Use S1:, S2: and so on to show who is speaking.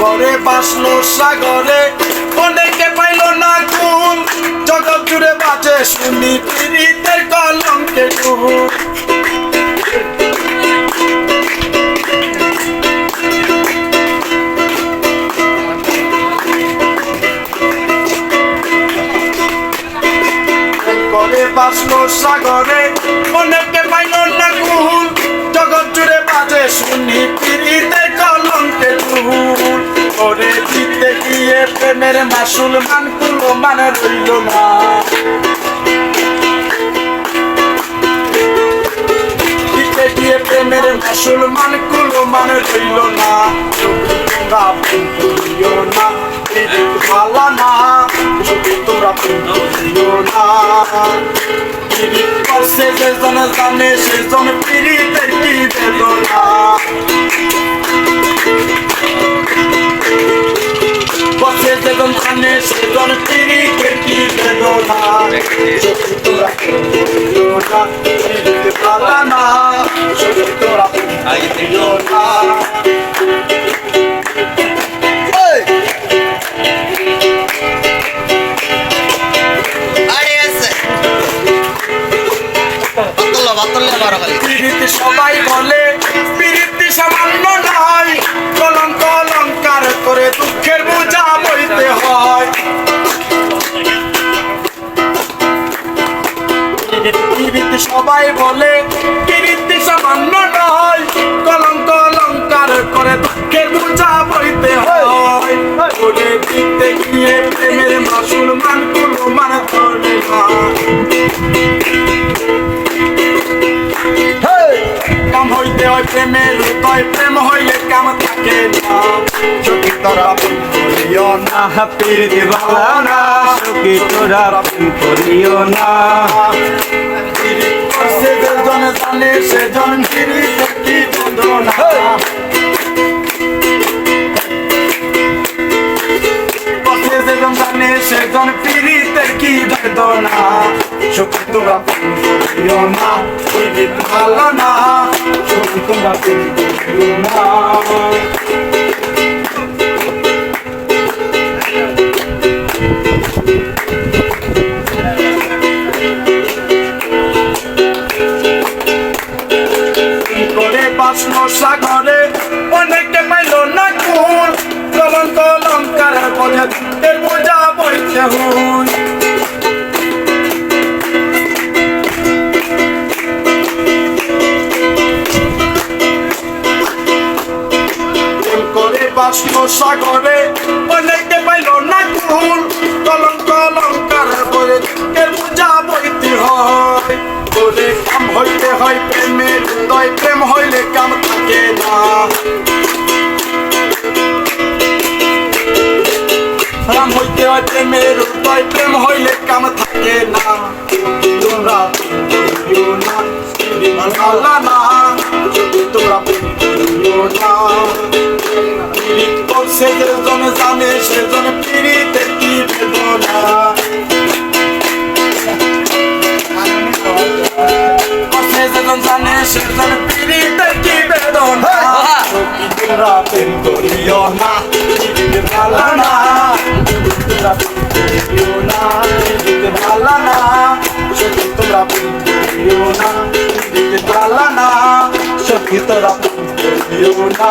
S1: করে বাসলো সাগরে। অনেকে পাইল না কুল জগৎ জুড়ে বাজে শুনি পীড়িতের কলঙ্কে ডুব করে সাগরে। অনেকে পাইল না কুল জগৎ জুড়ে বাজে শুনি করে দিতে গিয়ে প্রেমের মাসুল মান কুলো মানে রইল না। গিয়ে প্রেমের মাসুল মান কুলো মানে রইল না। তোমরা করিও না ভালা না। যদি তোমরা না। যেজন জানে, সেজন পীড়িতের কি বেদনা জানে সেজন পীড়িতের কি বেদনা যদি তোমরা প্রেম করিও না পীড়িত ভালা না যদি তোমরা প্রেম করিও না সবাই বলে পীড়িত সামান্য নয় কলঙ্ক অলঙ্কার করে দুঃখের পীড়িত সবাই বলে পীড়িত সামান্য নয় কলঙ্ক অলঙ্কার করে দুঃখের বোঝা বইতে হয়। করে দিতে গিয়ে প্রেমের মাসুল মান কোনো মান ধরে না। কাম হইতে হয় প্রেমের হৃদয় প্রেম হইলে কাম থাকে না। চোখে তোরা করিও না।
S2: পীর দিবালা না। সুখী তোরা করিও না।
S1: জানে সেজন কি যন্ত্রণা করছে যেজন জানে সেজন পীড়িতের কি বেদনা। সুখ তোমরা করিও না ভালো না। চোখে তোরা প্রেম না। করে সাগরে অনেকে পাইল না কুল কলঙ্ক অলঙ্কার বোঝা এর বোঝা বইতে হুন কুল সাগরে অনেকে পাইল না কুল কলঙ্ক অলঙ্কার বোঝা এর বোঝা বইতে হয় করে কাম হইতে হয় প্রেমের হৃদয় প্রেম হইলে কাম থাকে না। কাম হইতে হয় প্রেমের হৃদয় প্রেম হইলে কাম থাকে না। তোমরা না মালা না। তোমরা না, পীড়িত যেজন জানে সেজন পীড়িতে কি বেদনা। জানে সেজন পীড়িতে কি বেদনা? কি তোমরা প্রেম করিও না পীড়িত ভালো না। করিও না পীড়িত ভালো না। সত্যি তোমরা করিও না পীড়িত ভালো না। সত্যি প্রেম করিও না।